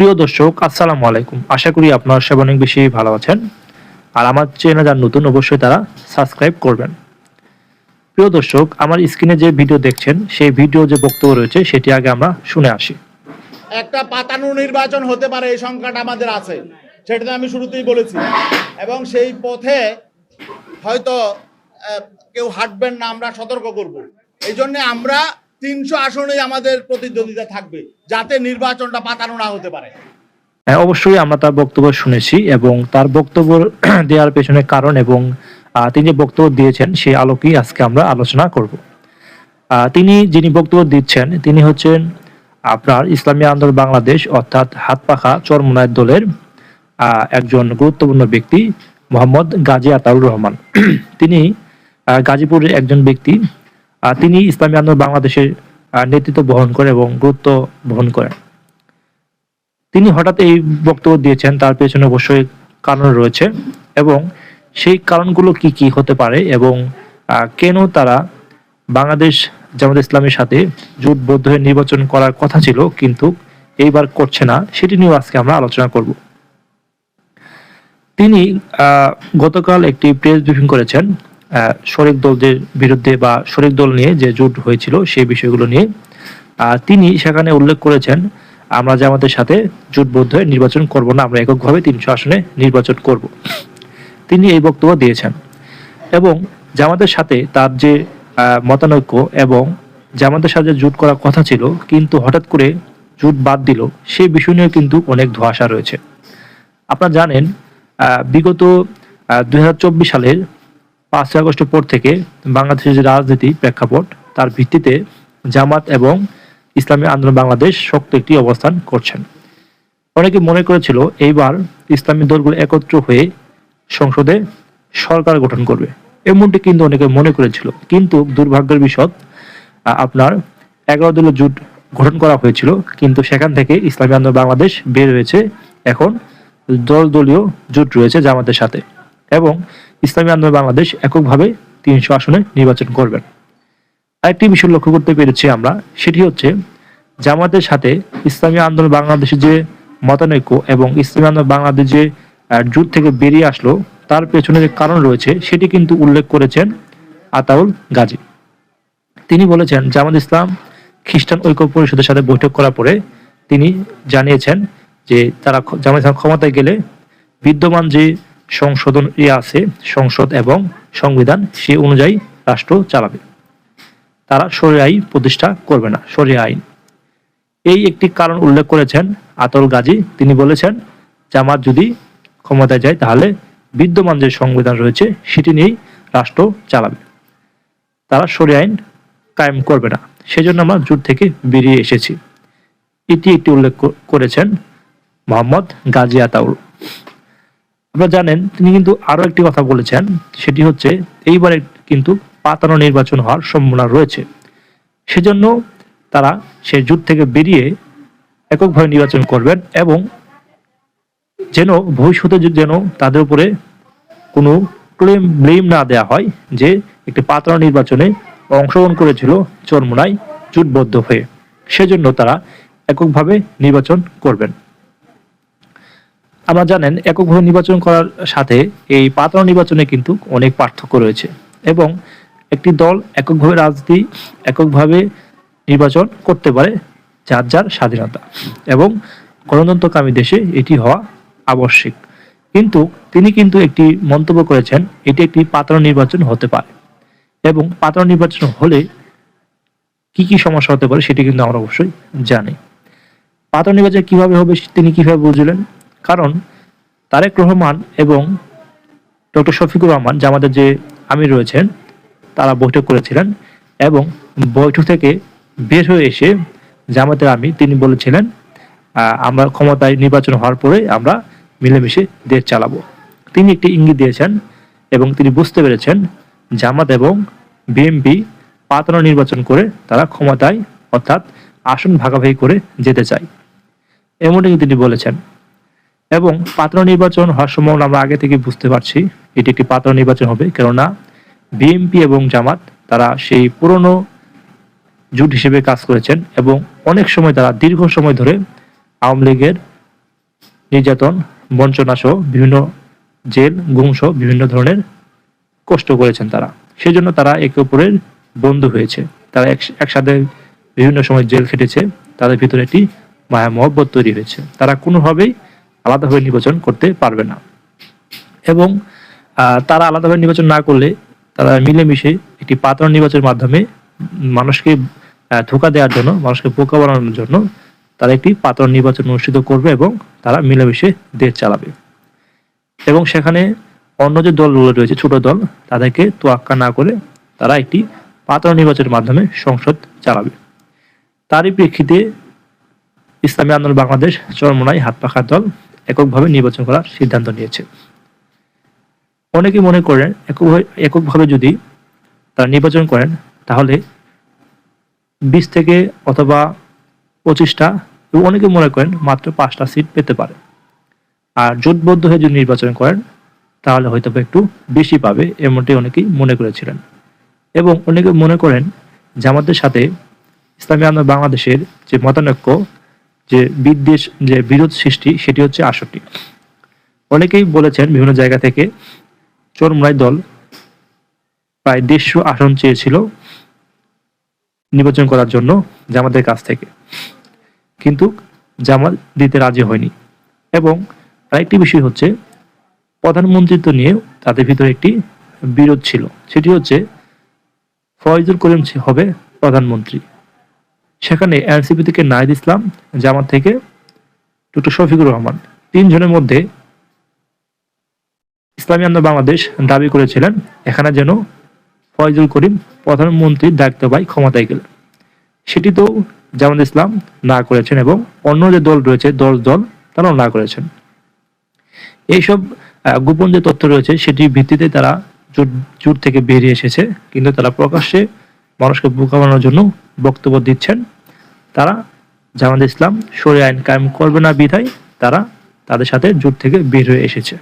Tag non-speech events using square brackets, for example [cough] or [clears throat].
প্রিয় দর্শক, আসসালামু আলাইকুম। আশা করি আপনারা সব অনেক বেশি ভালো আছেন। আর আমার চ্যানেল যারা নতুন, অবশ্যই তারা সাবস্ক্রাইব করবেন। প্রিয় দর্শক, আমার স্ক্রিনে যে ভিডিও দেখছেন, সেই ভিডিও যে বক্তব্য রয়েছে, সেটি আগে আমরা শুনে আসি। একটা পাতানো নির্বাচন হতে পারে, এই সংখ্যাটা আমাদের আছে। সেটা আমি শুরুতেই বলেছি। এবং সেই পথে হয়তো কেউ হাঁটবেন না, আমরা সতর্ক করব। এই জন্য আমরা তিনশো আসনেই আমাদের প্রতিদ্বন্দ্বিতা থাকবে যাতে নির্বাচনটা পাতানো না হতে পারে। হ্যাঁ, অবশ্যই আমরা তার বক্তব্য শুনেছি এবং তার বক্তব্য [clears throat] দেওয়ার পেছনে কারণ এবং তিনি যে বক্তব্য দিয়েছেন সেই আলোকেই আজকে আমরা আলোচনা করব। তিনি যিনি বক্তব্য দিচ্ছেন তিনি হচ্ছেন আপনার ইসলামী আন্দোলন বাংলাদেশ অর্থাৎ হাত পাখা চরমনায় দলের একজন গুরুত্বপূর্ণ ব্যক্তি মোহাম্মদ গাজী আতাউর রহমান। [clears throat] তিনি গাজীপুরের একজন ব্যক্তি। তিনি ইসলামী আন্দোলন বাংলাদেশের নেতৃত্ব বহন করে এবং গুরুত্ব বহন করেন। তিনি হঠাৎ এই বক্তব্য দিয়েছেন, তার পেছনে অবশ্যই কারণ রয়েছে এবং সেই কারণগুলো কি কি হতে পারে এবং কেন তারা বাংলাদেশ জামাত ইসলামের সাথে জোটবদ্ধ হয়ে নির্বাচন করার কথা ছিল কিন্তু এইবার করছে না, সেটি নিয়েও আজকে আমরা আলোচনা করব। তিনি গতকাল একটি প্রেস ব্রিফিং করেছেন শরিক দলদের বিরুদ্ধে বা শরিক দল নিয়ে যে জোট হয়েছিল সেই বিষয়গুলো নিয়ে তিনি সেখানে উল্লেখ করেছেন, আমরা জামাতের সাথে জোটবদ্ধ হয়ে নির্বাচন করব না, আমরা এককভাবে তিনশো আসনে নির্বাচন করব। তিনি এই বক্তব্য দিয়েছেন। এবং জামাতের সাথে তার যে মতানৈক্য এবং জামাতের সাথে জোট করার কথা ছিল, কিন্তু হঠাৎ করে জোট বাদ দিল সেই বিষয় নিয়েও কিন্তু অনেক ধোঁয়াশা রয়েছে। আপনারা জানেন বিগত দুই হাজার চব্বিশ সালের পাঁচই আগস্টের পর থেকে বাংলাদেশের যে রাজনীতি প্রেক্ষাপট, তার ভিত্তিতে জামাত এবং ইসলামী আন্দোলন বাংলাদেশ শক্ত একটি অবস্থান করছেন। অনেকে মনে করেছিল এইবার ইসলামী দলগুলো একত্র হয়ে সংসদে সরকার গঠন করবে। এমনটি কিন্তু অনেকে মনে করেছিল। কিন্তু দুর্ভাগ্যের বিষয় আপনার এগারো দলীয় জোট গঠন করা হয়েছিল, কিন্তু সেখান থেকে ইসলামী আন্দোলন বাংলাদেশ বের হয়েছে। এখন দল দলীয় জোট রয়েছে জামাতের সাথে। এবং ইসলামী আন্দোলন বাংলাদেশ এককভাবে তিনশো আসনে নির্বাচন করবেন। আরেকটি বিষয় লক্ষ্য করতে পেরেছি আমরা, সেটি হচ্ছে জামাতের সাথে ইসলামী আন্দোলন বাংলাদেশের যে মতানৈক্য এবং ইসলামী আন্দোলন বাংলাদেশ যে জোট থেকে বেরিয়ে আসলো, তার পেছনে যে কারণ রয়েছে, সেটি কিন্তু উল্লেখ করেছেন আতাউল গাজী। তিনি বলেছেন, জামাত ইসলাম খ্রিস্টান ঐক্য পরিষদের সাথে বৈঠক করার পরে তিনি জানিয়েছেন যে, তারা জামাত ইসলাম ক্ষমতায় গেলে বিদ্যমান যে সংশোধন ইয়ে আছে, সংসদ এবং সংবিধান সে অনুযায়ী রাষ্ট্র চালাবে। তারা সরিয়া আইন প্রতিষ্ঠা করবে না, সরিয়া আইন। এই একটি কারণ উল্লেখ করেছেন আতল গাজী। তিনি বলেছেন, জামাত যদি ক্ষমতায় যায় তাহলে বিদ্যমান যে সংবিধান রয়েছে সেটি নিয়েই রাষ্ট্র চালাবে। তারা সরিয়া আইন কায়েম করবে না। সেজন্য আমরা জোট থেকে বেরিয়ে এসেছি। এটি একটি উল্লেখ করেছেন মোহাম্মদ গাজী আতাউল। আপনারা জানেন, তিনি কিন্তু আরও একটি কথা বলেছেন, সেটি হচ্ছে এইবারে কিন্তু পাতানো নির্বাচন হওয়ার সম্ভাবনা রয়েছে। সেজন্য তারা সেই জোট থেকে বেরিয়ে এককভাবে নির্বাচন করবেন এবং যেন ভবিষ্যতে যেন তাদের উপরে কোনো ক্লেম, ব্লেম না দেয়া হয় যে একটি পাতানো নির্বাচনে অংশগ্রহণ করেছিল চরমোনাই জোটবদ্ধ হয়ে। সেজন্য তারা এককভাবে নির্বাচন করবেন। আমরা জানেন, এককভাবে নির্বাচন করার সাথে এই পাতানো নির্বাচনে কিন্তু অনেক পার্থক্য রয়েছে এবং একটি দল এককভাবে রাজনীতি, এককভাবে নির্বাচন করতে পারে যার যার স্বাধীনতা এবং গণতন্ত্রকামী দেশে এটি হওয়া আবশ্যিক। কিন্তু তিনি কিন্তু একটি মন্তব্য করেছেন, এটি একটি পাতানো নির্বাচন হতে পারে এবং পাতানো নির্বাচন হলে কি কি সমস্যা হতে পারে সেটি কিন্তু আমরা অবশ্যই জানি। পাতানো নির্বাচন কীভাবে হবে, তিনি কীভাবে বুঝলেন? কারণ তারেক রহমান এবং ডক্টর শফিকুর রহমান জামাতের যে আমির রয়েছেন, তারা বৈঠক করেছিলেন এবং বৈঠক থেকে বের হয়ে এসে জামাতের আমির তিনি বলেছিলেন আমরা ক্ষমতায় নির্বাচন হওয়ার পরে আমরা মিলেমিশে দেশ চালাবো। তিনি একটি ইঙ্গিত দিয়েছেন এবং তিনি বুঝতে পেরেছেন জামাত এবং বিএনপি পাতানো নির্বাচন করে তারা ক্ষমতায় অর্থাৎ আসন ভাগাভাগি করে যেতে চায়। এমনটি তিনি বলেছেন। এবং পাত্র নির্বাচন হওয়ার সম্ভাবনা আমরা আগে থেকে বুঝতে পারছি। এটি একটি পাত্র নির্বাচন হবে, কেননা বিএনপি এবং জামাত তারা সেই পুরনো জোট হিসেবে কাজ করেছেন এবং অনেক সময় তারা দীর্ঘ সময় ধরে আওয়ামী লীগের নির্যাতন বঞ্চনা সহ বিভিন্ন জেল গুম বিভিন্ন ধরনের কষ্ট করেছেন তারা। সেই জন্য তারা একে অপরের বন্ধু হয়েছে। তারা এক- একসাথে বিভিন্ন সময় জেল খেটেছে। তাদের ভিতরে একটি মায়া মহব্বত তৈরি হয়েছে। তারা কোনোভাবেই আলাদাভাবে নির্বাচন করতে পারবে না। এবং তারা আলাদাভাবে নির্বাচন না করলে তারা মিলেমিশে একটি পাত্র নির্বাচনের মাধ্যমে মানুষকে ধোকা দেওয়ার জন্য, মানুষকে বোকা বানানোর জন্য তারা একটি পাত্র নির্বাচন অনুষ্ঠিত করবে এবং তারা মিলেমিশে দেশ চালাবে। এবং সেখানে অন্য যে দলগুলো রয়েছে, ছোট দল, তাদেরকে তোয়াক্কা না করে তারা একটি পাত্র নির্বাচনের মাধ্যমে সংসদ চালাবে। তারই প্রেক্ষিতে ইসলামী আন্দোলন বাংলাদেশ চরমোনাই হাত পাখার দল এককভাবে নির্বাচন করার সিদ্ধান্ত নিয়েছে। অনেকে মনে করেন এককভাবে যদি তারা নির্বাচন করেন, তাহলে বিশ থেকে অথবা পঁচিশটা, এবং অনেকে মনে করেন মাত্র পাঁচটা সিট পেতে পারে। আর জোটবদ্ধ হয়ে যদি নির্বাচন করেন, তাহলে হয়তো একটু বেশি পাবে এমনটি অনেকেই মনে করেছিলেন। এবং অনেকে মনে করেন জামাতের সাথে ইসলামী আন্দোলন বাংলাদেশের যে মতানৈক্য যে বিদ্বেষ, যে বিরোধ সৃষ্টি, সেটি হচ্ছে আসরটি অনেকেই বলেছেন বিভিন্ন জায়গা থেকে চরমরাই দল প্রায় দেড়শো আসন চেয়েছিল নির্বাচন করার জন্য জামাতের কাছ থেকে। কিন্তু জামাত দিতে রাজি হয়নি এবং আরেকটি বিষয় হচ্ছে প্রধানমন্ত্রিত্ব নিয়ে তাদের ভিতরে একটি বিরোধ ছিল। সেটি হচ্ছে, ফয়জুল করিম হবে প্রধানমন্ত্রী সেখানে এনসিপি থেকে নাহিদ ইসলাম, জামাত থেকে ডক্টর শফিকুর রহমান। তিনজনের মধ্যে ইসলামী আন্দোলন বাংলাদেশ দাবি করেছিলেন, এখানে যেন ফয়জুল করিম প্রধানমন্ত্রীর দায়িত্ব পায়, ক্ষমতায় গেলে। সেটি তো জামাত ইসলাম না করেছেন এবং অন্য যে দল রয়েছে, দশ দল, তারাও না করেছেন। এইসব গোপন যে তথ্য রয়েছে, সেটির ভিত্তিতে তারা জোট জোট থেকে বেরিয়ে এসেছে, কিন্তু তারা প্রকাশ্যে মানুষকে বোকা বানানোর জন্য বক্তব্য দিচ্ছেন। তারা জামাত ইসলাম সরে আইন কায়েম করবে না বিধায় তারা তাদের সাথে জোট থেকে বের হয়ে এসেছে।